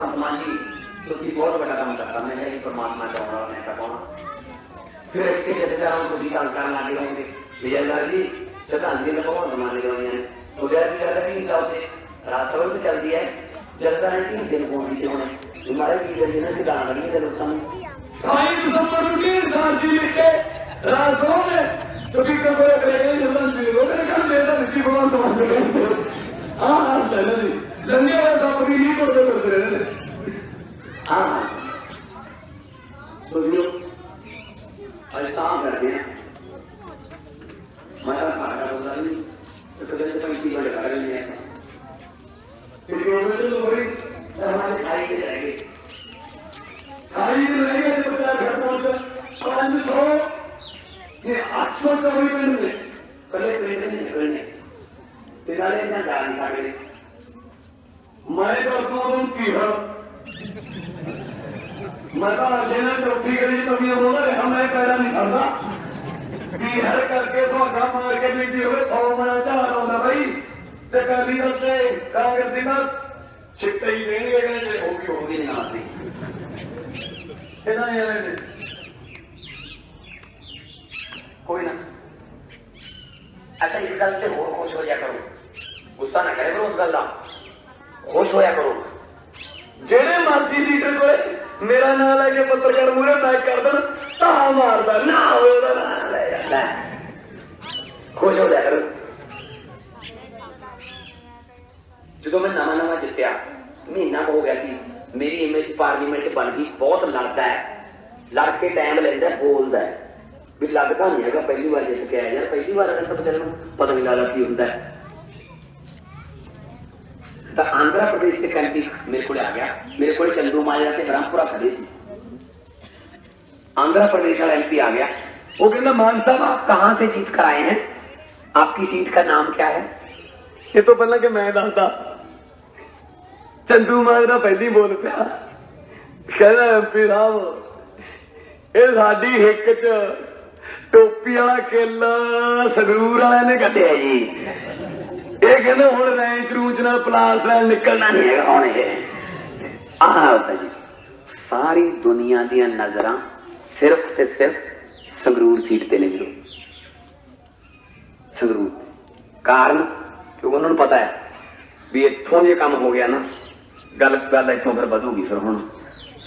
हनुमान जी तुलसी बहुत बड़ा काम करता मैंने ही परमात्मा चाहूँगा मैं कहूँगा फिर इसके चले जाओ तुलसी का अंकार ना दिलाएँगे विजयलाल जी, श्रद्धांजलि लगाओ हनुमान जी लगाने उदय जी ज़्यादा नहीं चलते रास्ता भी चल दिया है। जनता ने तीन दिन फ़ोन किए होने हमारे की गई ना सिद्धांत करनी चलो उसका रास्तों में सभी को कोई करेगा जनता जी रोड निकल देता निकी भगवान तो हाँ हाँ चलो जी। नहीं करते करते रहने ਹਾਂ ਸੁਣਿਓ ਅੱਜ ਤਾਂ ਕਰਦੇ ਆ ਮੈਂ ਤਾਂ ਖਾਣਾ ਬੋਲਦਾ ਨਹੀਂ ਤੇ ਕਦੇ ਤੇ ਪੰਛੀ ਬੜੇ ਕਰ ਰਹੇ ਨੇ फिर गवर्नमेंट तो बड़ी ਹਮਾਰੇ ਖਾਈ ਕੇ ਰਹਿ ਗਏ खाई में रहेगा तो बता घर पहुंच पाँच सौ ये आठ सौ का वही बन गए ਕੱਲੇ ਪਿੰਡ ਨਹੀਂ ਨਿਕਲਣੇ ਮੈਂ ਕਰਤੂ ਉਹਨੂੰ ਕੀ ਹਰ ਮੈਂ ਤਾਂ ਅਜੇ ਨੇ ਚੌਥੀ ਗਲੀ ਕਮੀ ਉਹਨਾਂ ਨੇ ਹਮਲੇ ਪੈਰਾਂ ਨਹੀਂ ਛੱਡਦਾ। ਕੀ ਹਰ ਕਰਕੇ ਸੋਗਾ ਮਾਰ ਕੇ ਜਿੱਦੀ ਹੋਵੇ ਥੋ ਮਨਾ ਝਾੜ ਆਉਂਦਾ ਬਈ। ਤੇ ਕਾਲੀ ਦਲ ਤੇ ਕਾਂਗਰਸ ਦੀ ਬਾਤ ਛਿੱਟੇ ਹੀ ਰਹਿਣਗੇ, ਕਹਿੰਦੇ ਹੋ ਗਈ ਹੋ ਗਈ ਨਹੀਂ ਆਸੀ ਇਹਨਾਂ ਨੇ ਕੋਈ ਨਾ। ਅੱਛਾ ਇਸ ਗੱਲ ਤੇ ਹੋਰ ਖੁਸ਼ ਹੋ ਜਾ ਕਰੋ। ਗੁੱਸਾ ਨਾ ਕਰੇ ਕਰੋ ਉਸ ਗੱਲ ਦਾ। ਖੁਸ਼ ਹੋਇਆ ਕਰੋ। ਜਿਹੜੇ ਮਰਜ਼ੀ ਲੀਡਰ ਕੋਲੇ ਮੇਰਾ ਨਾਮ ਲੈ ਕੇ ਪੱਤਰਕਾਰ ਮੂਰੇ ਮੈਂ ਕਰ ਦੇਣ, ਤਾਂ ਮਾਰਦਾ, ਨਾ ਹੋਵੇ ਉਹਦਾ ਨਾਂ ਲੈ ਜਾਂਦਾ। ਖੁਸ਼ ਹੋ ਜਾ ਕਰੋ। ਜਦੋਂ ਮੈਂ ਨਵਾਂ ਨਵਾਂ ਜਿੱਤਿਆ, ਮਹੀਨਾ ਹੋ ਗਿਆ ਸੀ, ਮੇਰੀ ਇਮੇਜ ਪਾਰਲੀਮੈਂਟ ਬਣ ਗਈ, ਬਹੁਤ ਲੜਦਾ ਹੈ। ਲੜ ਕੇ ਟਾਈਮ ਲੈਂਦਾ ਬੋਲਦਾ ਹੈ। ਵੀ ਲੱਗਦਾ ਨਹੀਂ ਹੈਗਾ, ਪਹਿਲੀ ਵਾਰ ਜਿੱਤ ਕੇ ਆਇਆ ਯਾਰ, ਪਹਿਲੀ ਵਾਰ ਅਗਰ ਤਾਂ ਪਤਾ ਨਹੀਂ ਲੱਗਦਾ ਕੀ ਹੁੰਦਾ ਹੈ ਤਾਂ ਆਂਧਰਾ ਪ੍ਰਦੇਸ਼ ਦੇ ਕੈਂਪੀ ਮੇਰੇ ਕੋਲ ਆ ਗਿਆ ਮੇਰੇ ਕੋਲ ਚੰਦੂ ਮਾਜਰਾ ਤੇ ਬ੍ਰਹਮਪੁਰਾ ਖੜੇ ਸੀ आंध्र प्रदेश वाला एमपी आ गया वो कहना मान साहब आप कहाँ से जीत कर आए हैं आपकी सीट का नाम क्या है ਇਹ ਤੋਂ ਪਹਿਲਾਂ ਕਿ ਮੈਂ ਦੱਸਦਾ ਚੰਦੂ ਮਾਜਰਾ ਪਹਿਲੀ ਬੋਲ ਪਿਆ ਕਹਿੰਦਾ ਐਮਪੀ ਸਾਹਿਬ ਇਹ ਸਾਡੀ ਹਿੱਕ ਚ ਟੋਪੀ ਵਾਲਾ ਕਿੱਲ ਸੰਗਰੂਰ ਵਾਲਿਆਂ ਨੇ ਕੱਢਿਆ ਜੀ ਇਹ ਕਹਿੰਦੇ ਹੁਣ ਰੈਂਚ ਰੂਚ ਨਾਲ ਪਲਾਸ ਨਾਲ ਨਿਕਲਣਾ ਨਹੀਂ ਹੈਗਾ ਹੁਣ ਇਹ? ਆਹ ਹੋਤਾ ਜੀ। ਸਾਰੀ ਦੁਨੀਆ ਦੀਆਂ ਨਜ਼ਰਾਂ ਸਿਰਫ ਤੇ ਸਿਰਫ ਸੰਗਰੂਰ ਸੀਟ ਤੇ ਨੇ ਵੀਰੋ। ਸੰਗਰੂਰ ਕਾਰਨ ਕਿ ਉਹਨਾਂ ਨੂੰ ਪਤਾ ਹੈ ਵੀ ਇੱਥੋਂ ਜੇ ਕੰਮ ਹੋ ਗਿਆ ਨਾ, ਗੱਲ ਗੱਲ ਇੱਥੋਂ ਫਿਰ ਵਧੂਗੀ ਫਿਰ ਹੁਣ।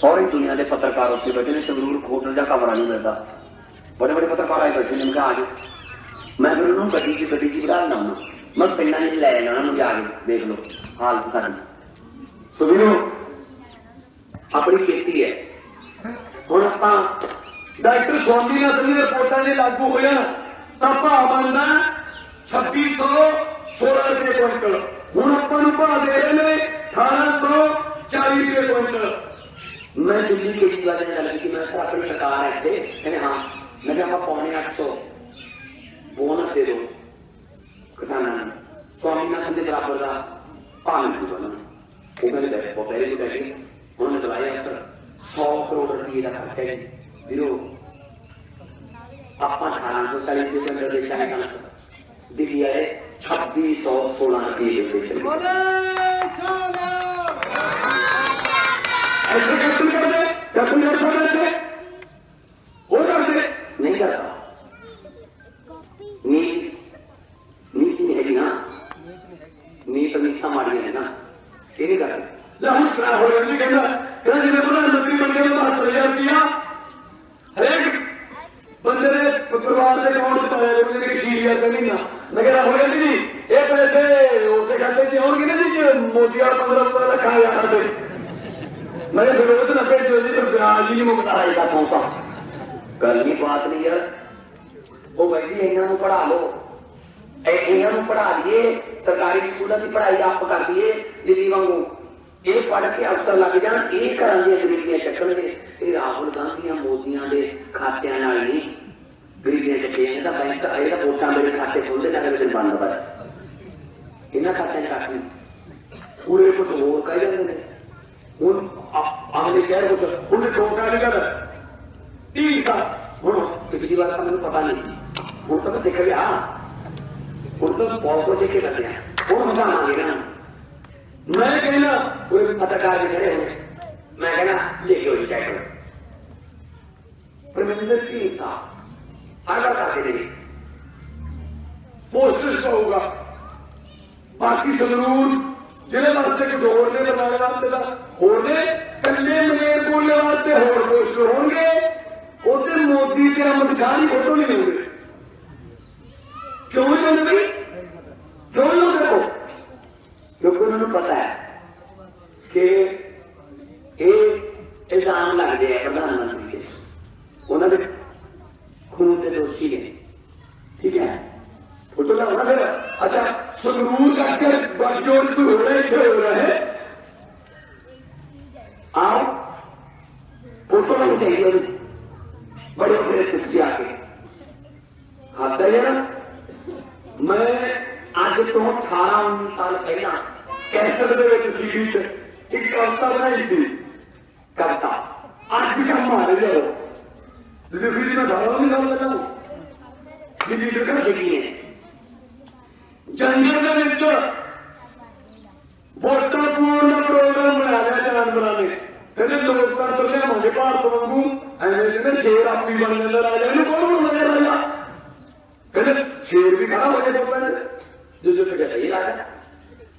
ਸਾਰੀ ਦੁਨੀਆ ਦੇ ਪੱਤਰਕਾਰ ਉੱਥੇ ਬੈਠੇ ਨੇ, ਸੰਗਰੂਰ ਹੋਟਲ ਦਾ ਕਮਰਾ ਨਹੀਂ ਮਿਲਦਾ। ਬੜੇ ਬੜੇ ਪੱਤਰਕਾਰ ਆਏ ਬੈਠੇ ਨੇ, ਮੈਂ ਕਿਹਾ ਆ ਜਾਓ। ਮੈਂ ਫਿਰ ਉਹਨੂੰ ਗੱਡੀ 'ਚ ਗੱਡੀ 'ਚ ਬਿਠਾ ਲਾਉਣਾ ਮੈਂ ਪਿੰਡਾਂ 'ਚ ਲੈ ਜਾਣਾ, ਉਹਨਾਂ ਨੂੰ ਜਾ ਕੇ ਦੇਖ ਲਓ ਹਾਲਤ ਸਾਡੀ ਸੋ ਵੀਰੋ, ਆਪਣੀ ਖੇਤੀ ਹੈ। ਹੁਣ ਆਪਾਂ ਡਾਕਟਰ ਸਵਾਮੀ ਨਾਥਨ ਦੀ ਰਿਪੋਰਟਾਂ ਜੇ ਲਾਗੂ ਹੋ ਜਾਣ, ਤਾਂ ਭਾਅ ਬਣਦਾ 2616 ਰੁਪਏ ਕੁਇੰਟਲ। ਹੁਣ ਆਪਾਂ ਨੂੰ ਭਾਅ ਦੇ ਰਹੇ ਨੇ 1840 ਰੁਪਏ ਕੁਇੰਟਲ। ਮੈਂ ਦਿੱਲੀ ਕੇਜਰੀਵਾਲ ਨੇ ਗੱਲ ਕੀਤੀ, ਮੈਂ ਕਿਹਾ ਆਪਣੀ ਸਰਕਾਰ ਹੈ ਇੱਥੇ। ਕਹਿੰਦੇ ਹਾਂ, ਮੈਂ ਕਿਹਾ ਆਪਾਂ ਪੌਣੇ 800 ਬੋਨਸ ਦੇ ਦਿਓ ਕਿਸਾਨਾਂ ਨੂੰ ਸਵਾਮੀਨਾਥਨ ਦੇ ਬਰਾਬਰ ਦਾ ਭਾਅ ਮਿਲ ਜੂਗਾ ਨਾ ਉਹ ਕਹਿੰਦੇ ਬੈਠ ਬਹੁਤ ਪਹਿਲੇ ਬੈਠ ਗਏ ਉਹਨਾਂ ਨੇ ਦਵਾਇਆ ਸਰ 100 ਕਰੋੜ ਰੁਪਏ ਦਾ ਖਰਚਾ ਹੈ ਵੀਰੋ ਆਪਾਂ 1840 ਦੇ ਅੰਦਰ ਦੇਖਿਆ ਹੈ ਮੈਂ ਕਿਹਾ ਫਿਰ ਉਹ ਤਾਂ ਨੱਬੇ ਜੋ ਜੀ ਪਰ ਵਿਆਜ ਹੀ ਨਹੀਂ ਮੁਕਦਾ ਆਏ ਦਾ ਉਹ ਬਾਈ ਜੀ, ਇਹਨਾਂ ਨੂੰ ਪੜਾ ਲਓ। ਇਹ ਇਹਨਾਂ ਨੂੰ ਪੜਾ ਦਈਏ ਸਰਕਾਰੀ ਸਕੂਲਾਂ ਦੀ ਪੜ੍ਹਾਈ ਆਪ ਕਰ ਦਈਏ ਦਿੱਲੀ ਵਾਂਗੂ। ਇਹ ਪੜ੍ਹ ਕੇ ਅਫਸਰ ਲੱਗ ਜਾਣ, ਇਹ ਕਰਾਂ ਦੀਆਂ ਗਰੀਬੀਆਂ ਚੱਕਣਗੇ। ਇਹ ਰਾਹੁਲ ਗਾਂਧੀਆਂ ਮੋਦੀਆਂ ਦੇ ਖਾਤਿਆਂ ਨਾਲ ਨਹੀਂ। ਗਰੀਬੀਆਂ ਚੱਕੀਆਂ ਤਾਂ ਬੈਂਕ ਇਹਦਾ ਵੋਟਾਂ ਮੇਰੇ ਖਾਤੇ ਖੁੱਲਦੇ ਨਾ ਮੇਰੇ ਬੰਦ ਬਸ। ਇਹਨਾਂ ਖਾਤਿਆਂ 'ਚ ਰੱਖ ਪੂਰੇ ਕੁਝ ਹੋਰ ਕਹਿ ਜਾਂਦੇ ਨੇ। ਹੁਣ ਆਗਲੇ ਸ਼ਹਿਰ ਵਿੱਚ ਹੁਣ ਟੋਕਾ ਨਹੀਂ ਕਰ 30 ਸਾਲ ਹੁਣ ਪਿਛਲੀ ਵਾਰ ਤਾਂ ਮੈਨੂੰ ਪਤਾ ਨਹੀਂ ਸੀ ਹੁਣ ਤਾਂ ਮੈਂ ਸਿੱਖ ਗਿਆ ਹੁਣ ਤਾਂ ਬਹੁਤ ਕੁਝ ਸਿੱਖ ਕੇ ਕਰਦੇ ਆ ਹੁਣ ਮਜ਼ਾ ਆ ਗਿਆ ਨਾ ਮੈਂ ਕਹਿੰਦਾ ਕੋਈ ਪੱਤਰਕਾਰ ਵੀ ਖੜੇ ਹੋਣੇ ਮੈਂ ਕਹਿੰਦਾ ਲਿਖਿਓ ਜੀ ਟਾਈਟਲ ਪਰਮਿੰਦਰ ਢੀਂਸਾ ਆਡਾ ਕਰਕੇ ਦੇ ਪੋਸਟਰ ਪਾਊਗਾ ਵਾਸਤੇ ਕੁਝ ਹੋਰ ਨੇ ਬਣਾਉਣ ਵਾਸਤੇ ਦਾ, ਹੋਰ ਕੱਲੇ ਮਨੇਰ ਬੋਲਣ ਵਾਸਤੇ ਹੋਰ ਪੋਸਟਰ ਹੋਣਗੇ। ਉੱਥੇ ਮੋਦੀ ਤੇ ਅਮਿਤ ਸ਼ਾਹ ਦੀ ਫੋਟੋ ਨਹੀਂ ਹੋਊਗੀ ਕਿਉਂ ਨਹੀਂ ਹੁੰਦੇ ਕਿਉਂ ਨਹੀਂ ਹੁੰਦੇ ਕਿਉਂਕਿ ਉਹਨਾਂ ਨੂੰ ਪਤਾ ਹੈ ਕਿ ਇਹ ਇਲਜ਼ਾਮ ਲੱਗਦੇ ਆ ਪ੍ਰਧਾਨ ਮੰਤਰੀ ਦੇ। ਉਹਨਾਂ ਦੇ ਖੂਨ ਦੇ ਦੋਸ਼ੀ ਨੇ। ਠੀਕ ਹੈ? ਫੋਟੋ ਦਾ ਫਿਰ। ਅੱਛਾ, ਸੰਗਰੂਰ ਕਰਕੇ ਬਸ ਜੋੜ ਤੂੰ ਹੋ ਰਿਹਾ ਇੱਥੇ ਹੋ ਰਿਹਾ ਹੈ ਆਓ ਫੋਟੋ ਨੂੰ ਚਾਹੀਦੀ ਉਹਦੀ ਬੜੇ ਬੜੇ ਤੁਸੀਂ ਆ ਕੇ ਖਾਤਾ ਹੈ ਨਾ ਮੈਂ ਅੱਜ ਤੋਂ 18 19 ਸਾਲ ਪਹਿਲਾਂ ਕੈਸਟ ਦੇ ਵਿੱਚ ਸੀਡੀ ਚ ਇੱਕ ਕਵਿਤਾ ਬਣਾਈ ਸੀ ਕਵਿਤਾ ਅੱਜ ਕੰਮ ਆ ਰਿਹਾ ਹੈ ਜਿਹਦੇ ਫਿਰ ਮੈਂ ਧਾਰਾ ਨਹੀਂ ਸਾਲ ਲੱਗਾ ਕਿ ਜੀ ਕਰ ਲਿਖੀ ਨੇ ਜੰਗਲ ਦੇ ਵਿੱਚ ਵੋਟਾਂ ਪਾਉਣ ਦਾ ਪ੍ਰੋਗਰਾਮ ਬਣਾ ਲਿਆ ਜਾਨਵਰਾਂ ਨੇ। ਕਹਿੰਦੇ ਲੋਕਤੰਤਰ ਲਿਆਵਾਂਗੇ ਭਾਰਤ ਵਾਂਗੂ ਐਵੇਂ ਜਿਹਨੇ ਸ਼ੇਰ ਆਪੀ ਬਣ ਜਾਂਦਾ ਰਾਜਾ ਇਹਨੂੰ ਕੌਣ ਬਣਦਾ ਰਾਜਾ? ਕਹਿੰਦੇ ਸ਼ੇਰ ਵੀ ਖੜਾ ਹੋ ਜਾਏ ਲੋਕਾਂ ਜੋ ਜੋ ਤੇ ਇਹ ਰਾਜਾ।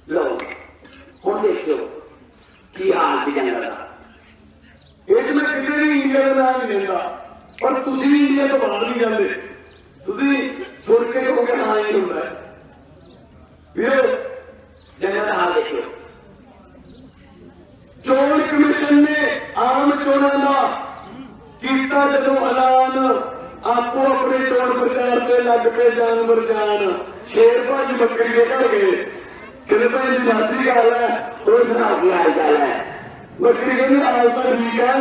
ਲੋ ਹੁਣ ਦੇਖਿਓ ਕੀ ਹਾਲ ਸੀ ਜੰਗਲ ਦਾ। ਇਹ ਚ ਕਿਤੇ ਵੀ ਇੰਡੀਆ ਦਾ ਨਾਮ ਨਹੀਂ ਲੈਂਦਾ, ਪਰ ਤੁਸੀਂ ਇੰਡੀਆ ਤੋਂ ਬਾਹਰ ਨਹੀਂ ਜਾਂਦੇ। ਤੁਸੀਂ ਸੁਣ ਕੇ ਕਹੋਗੇ ਹਾਂ ਇਹ ਹੁੰਦਾ ਹੈ। ਜੰਗਲ ਦਾ ਹਾਲ ਚੋਣ ਕਮਿਸ਼ਨ ਨੇ ਆਮ ਚੋਣਾਂ ਦਾ ਕੀਤਾ ਜਦੋਂ ਐਲਾਨ, ਆਪੋ ਆਪਣੇ ਚੋਣ ਪ੍ਰਚਾਰ ਤੇ ਲੱਗ ਪਏ ਜਾਨਵਰ ਜਾਨ। ਸ਼ੇਰ ਭਾਜੀ ਬੱਕਰੀ ਦੇ ਘਰ ਗਏ। ਕਿਤੇ ਭਾਈ ਦੀ ਸਾਸਰੀ ਗੱਲ ਹੈ ਉਹ ਸੁਣਾਓ ਕੀ ਹਾਲ ਚਾਲ ਹੈ ਬੱਕਰੀ ਕਹਿੰਦੀ, ਹਾਲ ਤਾਂ ਠੀਕ ਹੈ,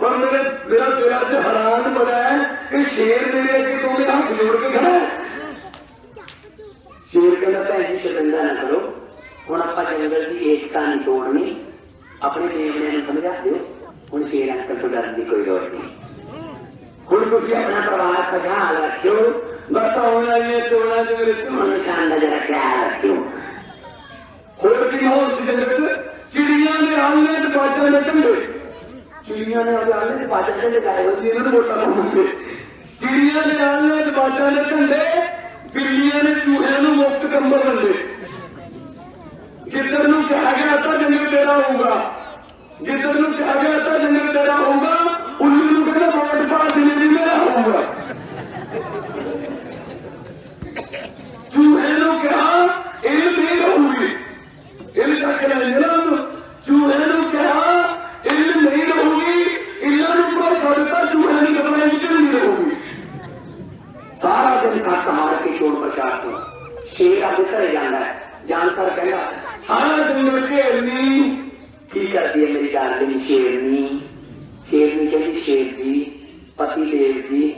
ਪਰ ਮੇਰੇ ਮੇਰਾ ਦਿਲ ਅੱਜ ਹੈਰਾਨ ਬੜਾ ਹੈ ਕਿ ਸ਼ੇਰ ਮੇਰੇ ਅੱਗੇ ਤੋਂ ਮੇਰੇ ਹੱਥ ਜੋੜ ਕੇ ਖੜਾ ਹੈ। ਸ਼ੇਰ ਕਹਿੰਦਾ, ਭੈਣ ਜੀ ਸ਼ਰਮਿੰਦਾ ਨਾ ਕਰੋ। ਹੁਣ ਆਪਾਂ ਜੰਗਲ ਦੀ ਏਕਤਾ ਨਹੀਂ ਤੋੜਨੀ, ਆਪਣੇ ਦੇਵਲੇ ਨੂੰ ਸਮਝਾ ਦਿਓ ਹੁਣ ਸ਼ੇਰ ਅੰਕਲ ਤੋਂ ਡਰਨ ਦੀ ਕੋਈ ਲੋੜ ਨਹੀਂ। ਹੁਣ ਤੁਸੀਂ ਆਪਣਾ ਪਰਿਵਾਰ ਖੁਸ਼ਹਾਲ ਰੱਖਿਓ, ਬਸ ਆਉਣ ਵਾਲੀਆਂ ਚੋਣਾਂ ਚ ਮੇਰੇ ਹੁਣ ਸ਼ਾਨ ਦਾ ਜਰਾ ਖਿਆਲ ਰੱਖਿਓ। ਹੋਰ ਕੀ ਮਾਹੌਲ ਸੀ ਜੰਗਲ ਚ ਚਿੜੀਆਂ ਦੇ ਆਲਣੇ ਤੇ ਬਾਜਾਂ ਦੇ। ਝੰਡੇ ਚਿੜੀਆਂ ਨੇ ਉਹਦੇ ਆਲੇ ਦੇ ਪਾਚਨ ਹੋਏ ਇਹਨਾਂ ਨੂੰ ਵੋਟਾਂ ਪਾਵਾਂਗੇ ਚਿੜੀਆਂ ਦੇ ਆਲਣੇ ਤੇ ਬਾਜਾਂ ਦੇ ਝੰਡੇ ਬਿੱਲੀਆਂ ਨੇ ਚੂਹਿਆਂ ਨੂੰ ਮੁਫਤ ਕੰਬਲ ਦਿੰਦੇ ਗਿੱਦੜ ਨੂੰ ਕਿਹਾ ਗਿਆ ਤਾਂ ਜੰਗਲ ਤੇਰਾ ਹੋਊਗਾ ਗਿੱਦੜ ਨੂੰ ਕਿਹਾ ਗਿਆ ਤਾਂ ਜੰਗਲ ਤੇਰਾ ਹੋਊਗਾ ਉੱਲੂ ਨੂੰ ਕਹਿੰਦਾ ਵੋਟ ਪਾ ਦਿਨੇ ਵੀ ਮੇਰਾ ਹੋਊਗਾ ਚੂਹੇ ਨੂੰ ਕਿਹਾ ਇਹ ਨਹੀਂ ਰਹੂਗੀ ਇਹ ਚੱਕ ਕੇ ਲੈ ਜਣਾ ਉਹਨੂੰ ਚੂਹੇ ਨੂੰ ਕਿਹਾ ਇਹ ਨਹੀਂ ਰਹੂਗੀ ਇਹਨਾਂ ਨੂੰ ਭਰੋਸਾ ਦਿੱਤਾ ਚੂਹੇ ਦੀ ਸਪਲਾਈ ਵਿੱਚ ਨਹੀਂ ਰਹੂਗੀ ਸਾਰਾ ਦਿਨ ਕੱਟ ਮਾਰ ਕੇ ਚੋਣ ਪ੍ਰਚਾਰ ਤੋਂ ਸ਼ੇਰ ਸਾਰਾ ਜੰਗਲ ਘੇਰਨੀ ਕੀ ਕਰਦੀ ਹੈ ਮੇਰੀ ਡਾਰਲਿੰਗ ਸ਼ੇਰਨੀ? ਸ਼ੇਰਨੀ ਕਹਿੰਦੀ ਸ਼ੇਰ ਜੀ ਪਤੀ ਦੇਵ ਜੀ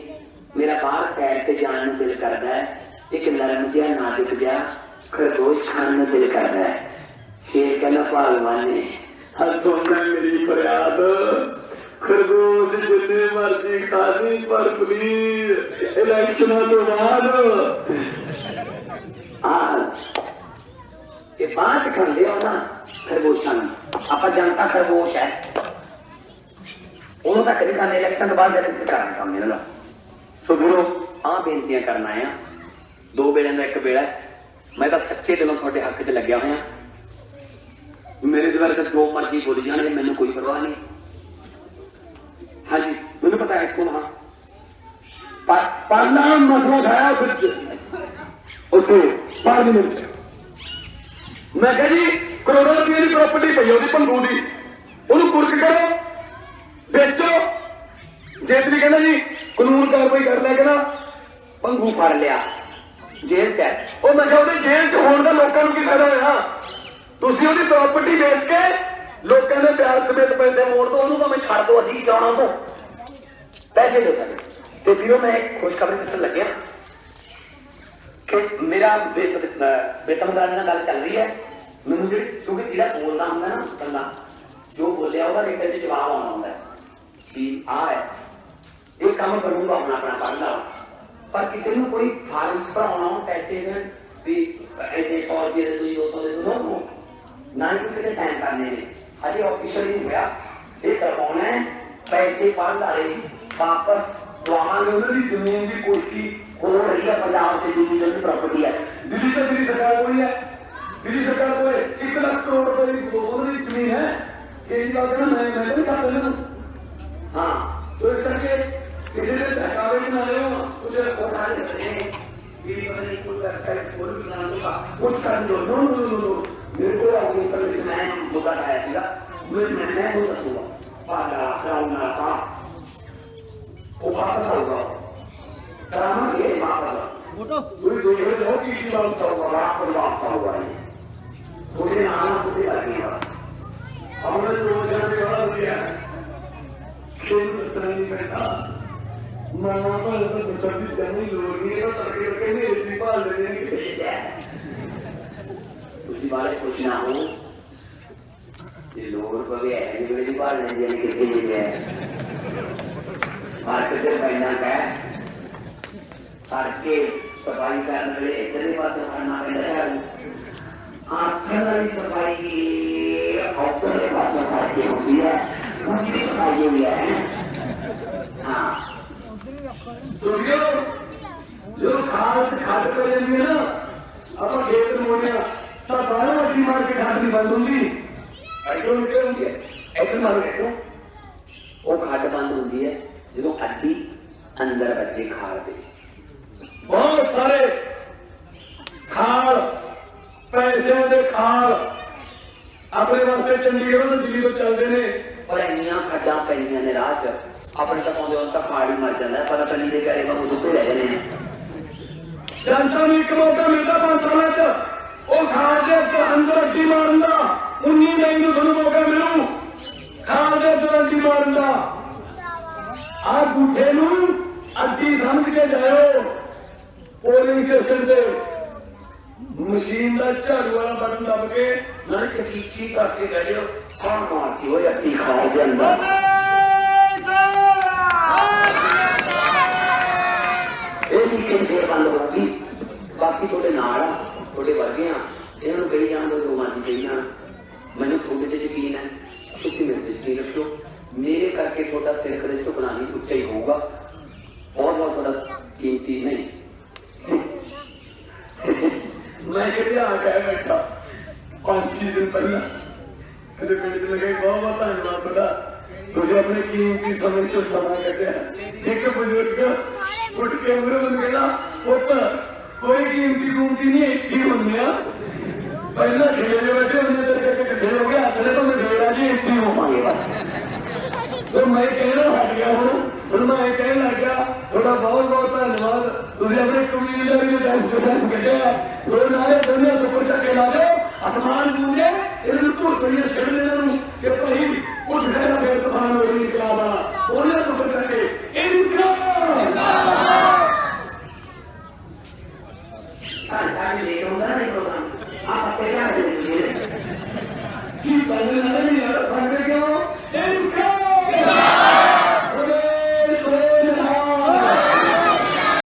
ਮੇਰਾ ਬਾਹਰ ਸੈਰ ਤੇ ਜਾਣ ਨੂੰ ਦਿਲ ਕਰਦਾ ਹੈ। ਇੱਕ ਨਰਮ ਜਿਹਾ ਨਾਜ਼ੁਕ ਜਿਹਾ ਖਰਗੋਸ਼ ਖਾਣ ਨੂੰ ਦਿਲ ਕਰਦਾ ਹੈ। ਸ਼ੇਰ ਕਹਿੰਦਾ ਭਗਵਾਨ ਨੇ। ਹਸੋਨਾ ਮੇਰੀ ਫਰਿਆਦ। ਖਰਗੋਸ਼ ਜਿੰਨੇ ਮਰਜ਼ੀ ਖਾਣੀ ਪਰ ਪਲੀਜ਼ ਇਲੈਕਸ਼ਨਾਂ ਤੋਂ ਬਾਅਦ ਆ ਇਹ ਬਾਤ ਖਾਂਦੇ ਹੋ ਨਾ ਖਰਗੋਸ਼ਾਂ ਨੂੰ। ਆਪਾਂ ਜਨਤਾ ਖਰਗੋਸ਼ ਹੈ। ਉਹਨੂੰ ਤਾਂ ਕਦੀ ਖਾਣੇ ਇਲੈਕਸ਼ਨ ਤੋਂ ਬਾਅਦ ਜਦ ਤੱਕ ਕੰਮ ਇਹਨਾਂ ਦਾ? ਸੋ ਗੁਰੂ ਆ ਬੇਨਤੀਆਂ ਕਰਨ ਆਏ ਦੋ ਵੇਲੇ ਦਾ ਇੱਕ ਵੇਲਾ ਮੈਂ ਤਾਂ ਸੱਚੇ ਦਿਲੋਂ ਤੁਹਾਡੇ ਹੱਕ 'ਚ ਲੱਗਿਆ ਹੋਇਆ। ਮੇਰੇ ਦੁਆਰਾ ਤਾਂ ਜੋ ਮਰਜ਼ੀ ਬੋਲ ਜਾਣਗੇ, ਮੈਨੂੰ ਕੋਈ ਪਰਵਾਹ ਨਹੀਂ। ਹਾਂਜੀ, ਮੈਨੂੰ ਪਤਾ ਹੈ ਕੌਣ ਹਾਂ। ਪਾ- ਪਾਲਾ ਮਸਲਾ ਖਾਇਆ ਵਿੱਚ। ਉੱਥੇ ਪਾਰਲੀਮੈਂਟ ਮੈਂ ਕਿਹਾ ਜੀ, ਕਰੋੜਾਂ ਰੁਪਏ ਦੀ ਪ੍ਰਾਪਰਟੀ ਪਈ ਉਹਦੀ ਭੰਗੂ ਦੀ। ਉਹਨੂੰ ਕੁਰਕ ਕਰੋ, ਵੇਚੋ। ਜੇਤਲੀ ਕਹਿੰਦਾ ਜੀ ਕਾਨੂੰਨ ਕਾਰਵਾਈ ਕਰ ਲਿਆ ਕਹਿੰਦਾ ਪੰਗੂ ਫੜ ਲਿਆ, ਜੇਲ੍ਹ 'ਚ ਹੈ। ਉਹ ਮੈਂ ਕਿਹਾ ਉਹਦੇ ਜੇਲ੍ਹ 'ਚ ਹੋਣ ਦਾ ਲੋਕਾਂ ਨੂੰ ਕੀ ਫਾਇਦਾ ਹੋਇਆ? ਤੁਸੀਂ ਉਹਦੀ ਪ੍ਰਾਪਰਟੀ ਵੇਚ ਕੇ ਲੋਕਾਂ ਦੇ ਪਿਆਰ ਸਮੇਤ ਪੈਸੇ ਮੋੜ ਦੋ ਉਹਨੂੰ ਭਾਵੇਂ ਛੱਡ ਦੋ ਅਸੀਂ ਕੀ ਕਰਾਉਣਾ ਤੋਂ ਪੈਸੇ ਦੇ ਸਕਦੇ ਤੇ ਵੀਰੋ, ਮੈਂ ਇੱਕ ਖੁਸ਼ਖਬਰੀ ਦੱਸਣ ਲੱਗਿਆ ਕਿ ਮੇਰਾ ਬੇਤਮ ਨਾਲ ਗੱਲ ਚੱਲ ਰਹੀ ਹੈ। ਮੈਨੂੰ ਜਿਹੜੀ, ਕਿਉਂਕਿ ਜਿਹੜਾ ਬੋਲਦਾ ਹੁੰਦਾ ਨਾ ਬੰਦਾ, ਜੋ ਬੋਲਿਆ ਉਹਦਾ ਰਿਟਰਨ ਚ ਜਵਾਬ ਆਉਣਾ ਹੁੰਦਾ ਕਿ ਆ ਹੈ, ਇਹ ਕੰਮ ਕਰੂੰਗਾ ਆਪਣਾ ਆਪਣਾ ਪੜ੍ਹਦਾ ਪਰ ਕਿਸੇ ਨੂੰ ਕੋਈ ਫਾਰਮ ਭਰਾਉਣਾ ਪੈਸੇ ਦੇ ਵੀ ਇੰਨੇ 100 ਦੇ ਦੋ 200 ਦੇ ਦੋ ਨਾ ਕਿਸੇ ਦੇ ਸਾਈਨ ਕਰਨੇ ਨੇ। ਅਜੇ ਆਫੀਸ਼ੀਅਲ ਨਹੀਂ ਹੋਇਆ। ਇਹ ਕਰਵਾਉਣਾ ਹੈ, ਪੈਸੇ ਪੜ੍ਹ ਲਾਏ ਵਾਪਸ ਦਵਾਵਾਂਗੇ ਉਹਨਾਂ ਦੀ ਜ਼ਮੀਨ ਦੀ ਕੋਸ਼ੀ ਹੋ ਰਹੀ ਹੈ, ਪੰਜਾਬ ਤੇ ਦਿੱਲੀ ਪ੍ਰਾਪਰਟੀ ਹੈ। ਦਿੱਲੀ ਤੇ ਦਿੱਲੀ ਸਰਕਾਰ ਕੋਲ ਹੀ। ਹੈ ਦਿੱਲੀ ਸਰਕਾਰ ਕੋਲ 1 ਲੱਖ ਕਰੋੜ ਰੁਪਏ ਦੀ ਉਹਨਾਂ ਦੀ ਜ਼ਮੀਨ ਹੈ ਇਹ ਜੀ ਬਾਤ ਹੈ ਮੈਂ ਮੈਂ ਨਹੀਂ ਕਰ ਲੈਣਾ ਹਾਂ ਤੋ ਇਸ ਕਰਕੇ ਕਿਸੇ ਦੇ ਧੱਕਾਵੇ ਨਾ ਲਿਓ ਕੁਝ ਉਹ ਸਾਰੇ ਦੱਸਦੇ ਨੇ ਵੀ ਪਤਾ ਨਹੀਂ ਕੋਈ ਵੈਬਸਾਈਟ ਖੋਲ ਵੀ ਨਾ ਲੂਗਾ ਕੁਝ ਕਰ ਲੋ ਨੋ ਨੋ ਨੋ ਨੋ ਮੇਰੇ ਕੋਲ ਆ ਕੇ ਪਰ ਮੈਂ ਦੁਕਾਨ ਆਇਆ ਸੀਗਾ ਮੈਂ ਮੈਂ ਮੈਂ ਉਹ ਦੱਸੂਗਾ ਪਾਦਾ ਕਰਾਉਣਾ ਤਾਂ ਉਹ ਵਾਪਸ ਆਊਗਾ ਕਰਾਂਗੇ ਵਾਪਸ ਤੁਸੀਂ 우리는 아무것도 아니야. 아무래도 오전에 여러분이야. खेल नहीं बैठा महापल पर सभी जने लोगी और तकरीर के लिए इसी बार लेने की उसी बारे सोचना हो, ये लोग को भी ऐसी मेरी बार लेने जाने के लिए गए भारत से पहना है, भारत के सफ़ाई करने वाले इतने पास सफ़ाई ना करना है ਆਖਰ ਵਾਲੀ ਸਫ਼ਾਈ ਔਪਰ ਦੇ ਪਾਸੋਂ ਕਰਕੇ ਹੁੰਦੀ ਹੈ ਉਹਦੀ ਸਫ਼ਾਈ ਹੋਈ ਹੈ ਹਾਂ ਸੁਣਿਓ ਜੋ ਖਾਲ ਖਾਲ ਕਰ ਲੈਂਦੇ ਨਾ ਆਪਾਂ ਖੇਤ ਮੋੜਿਆ ਤਾਂ ਬਾਹਰ ਮੱਛੀ ਮਾਰ ਕੇ ਖਾਦ ਦੀ ਬੰਦ ਹੁੰਦੀ ਐਡੋ ਨਿਕਲ ਹੁੰਦੀ ਹੈ ਐਡੋ ਮਾਰ ਕੇ ਉਹ ਖਾਦ ਬੰਦ ਹੁੰਦੀ ਹੈ ਜਦੋਂ ਅੱਧੀ ਅੰਦਰ ਬੱਚੇ ਖਾਲ ਦੇ ਬਹੁਤ ਸਾਰੇ ਖਾਲ ਪੈਸਿਆਂ ਦੇ ਖਾਲ ਆਪਣੇ ਵਾਸਤੇ ਚੰਡੀਗੜ੍ਹ ਤੋਂ ਦਿੱਲੀ ਤੋਂ ਚੱਲਦੇ ਨੇ। ਪਰ ਇੰਨੀਆਂ ਖੱਡਾਂ ਪੈਂਦੀਆਂ ਨੇ ਰਾਹ 'ਚ ਆਪਣੇ ਤਾਂ ਪਾਉਂਦੇ ਉਹਨਾਂ ਤਾਂ ਹੀ ਮਰ ਜਾਂਦਾ। ਤਾਂ ਨਹੀਂ ਦੇ ਘਰੇ ਵਾਂਗੂ ਸੁੱਤੇ ਰਹਿ ਜਾਂਦੇ ਨੇ। ਜਨਤਾ ਨੂੰ ਇੱਕ ਮੌਕਾ ਮਿਲਦਾ ਪੰਜ ਸਾਲਾਂ ਚ। ਉਹ ਖਾਲ ਦੇ ਅੰਦਰ ਅੱਡੀ ਮਾਰਨ ਦਾ। 19 ਮਈ ਨੂੰ ਤੁਹਾਨੂੰ ਮੌਕਾ ਮਿਲੂ। ਖਾਲ ਦੇ ਤੋਂ ਅੱਡੀ ਮਾਰਨ ਦਾ। ਆ ਗੁੱਠੇ ਨੂੰ ਅੱਡੀ ਸਮਝ ਕੇ ਜਾਇਓ। ਪੋਲਿੰਗ ਸਟੇਸ਼ਨ ਤੇ। ਮਸ਼ੀਨ ਦਾ ਝਾੜੂ ਵਾਲਾ ਬਟਨ ਦਬ ਕੇ ਨਰਕ ਚੀਚੀ ਕਰਕੇ ਗੜਿਓ ਕੌਣ ਮਾਰਦੀ ਹੋਈ ਅੱਧੀ ਖਾੜ ਦੇ ਇਹ ਵੀ ਕਿੰਨੇ ਬੰਦ ਹੋਊਗੀ ਬਾਕੀ ਤੁਹਾਡੇ ਨਾਲ ਆ, ਤੁਹਾਡੇ ਵਰਗੇ ਆ, ਇਹਨਾਂ ਨੂੰ ਕਹੀ ਜਾਣ ਦੋ ਜੋ ਕਹੀ ਜਾਣ। ਮੈਨੂੰ ਤੁਹਾਡੇ ਤੇ ਯਕੀਨ ਹੈ, ਤੁਸੀਂ ਮੇਰੇ ਤੇ ਯਕੀਨ ਰੱਖੋ ਮੇਰੇ ਕਰਕੇ ਤੁਹਾਡਾ ਸਿਰ ਕਦੇ ਝੁਕਣਾ ਨਹੀਂ, ਉੱਚਾ ਹੀ ਹੋਊਗਾ। ਬਹੁਤ ਬਹੁਤ ਤੁਹਾਡਾ ਕੀਮਤੀ ਨਹੀਂ। ਮੈਂ ਕਿਹਾ ਆ ਕੇ ਬੈਠਾ? ਪੰਜ ਛੇ ਦਿਨ ਪਹਿਲਾਂ। ਕਦੇ ਪਿੰਡ ਚ ਲਗੇ, ਬਹੁਤ ਬਹੁਤ ਧੰਨਵਾਦ ਤੁਹਾਡਾ। ਤੁਸੀਂ ਆਪਣੇ ਕੀਮਤੀ ਸਮੇਂ ਤੋਂ ਸਮਾਂ ਕੱਢਿਆ। ਇੱਕ ਬਜ਼ੁਰਗ ਉੱਠ ਕੇ ਮੇਰੇ ਨੂੰ ਕਹਿੰਦਾ, ਪੁੱਤ, ਕੋਈ ਕੀਮਤੀ ਗੁੰਮਤੀ ਨਹੀਂ ਇੱਥੇ ਹੁੰਦੇ ਆ। ਪਹਿਲਾਂ ਖੇੜੇ ਦੇ ਬੈਠੇ ਹੁੰਦੇ ਤੇ ਇਕੱਠੇ ਹੋ ਗਿਆ ਅਗਲੇ ਤੋਂ ਮੇਰਾ ਜੀ ਇੱਥੇ ਹੋਵਾਂਗੇ। ਬਸ ਤੇ ਮੈਂ ਕਹਿਣਾ ਹਟ ਗਿਆ ਹੁਣ। ਹੁਣ ਮੈਂ ਇਹ ਕਹਿਣ ਲੱਗ ਤੁਹਾਡਾ ਬਹੁਤ ਬਹੁਤ ਧੰਨਵਾਦ। ਤੁਸੀਂ ਆਪਣੇ ਕਬੀਲਦਾਰੀ ਦੇ ਟਾਈਮ ਟਾਈਮ ਕੱਢਿਆ। ਦੋ ਨਾਲੇ ਦੁਨੀਆ ਤੋਂ ਉੱਪਰ ਚੱਕੇ ਲਾ ਦੇ।